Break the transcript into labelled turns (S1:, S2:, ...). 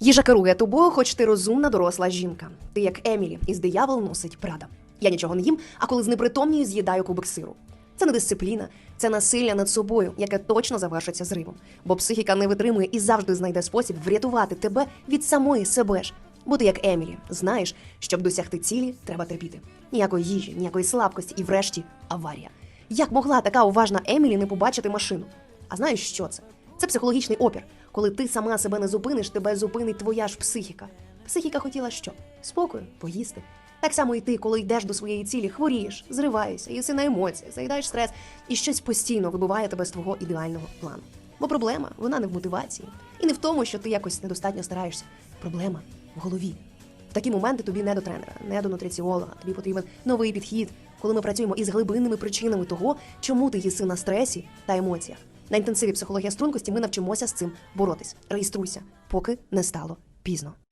S1: Їжа керує тобою, хоч ти розумна доросла жінка. Ти як Емілі, із диявол носить прада. Я нічого не їм, а коли знепритомнюю, з'їдаю кубик сиру. Це не дисципліна, це насилля над собою, яке точно завершиться зривом. Бо психіка не витримує і завжди знайде спосіб врятувати тебе від самої себе ж. Бо ти як Емілі, знаєш, щоб досягти цілі, треба терпіти. Ніякої їжі, ніякої слабкості, і врешті аварія. Як могла така уважна Емілі не побачити машину? А знаєш, що це? Це психологічний опір. Коли ти сама себе не зупиниш, тебе зупинить твоя ж психіка. Психіка хотіла що? Спокою, поїсти. Так само і ти, коли йдеш до своєї цілі, хворієш, зриваєшся, їси на емоціях, заїдаєш стрес, і щось постійно вибиває тебе з твого ідеального плану. Бо проблема вона не в мотивації і не в тому, що ти якось недостатньо стараєшся. Проблема в голові. В такі моменти тобі не до тренера, не до нутриціолога. Тобі потрібен новий підхід, коли ми працюємо із глибинними причинами того, чому ти їси на стресі та емоціях. На інтенсиві психологія стрункості ми навчимося з цим боротись. Реєструйся, поки не стало пізно.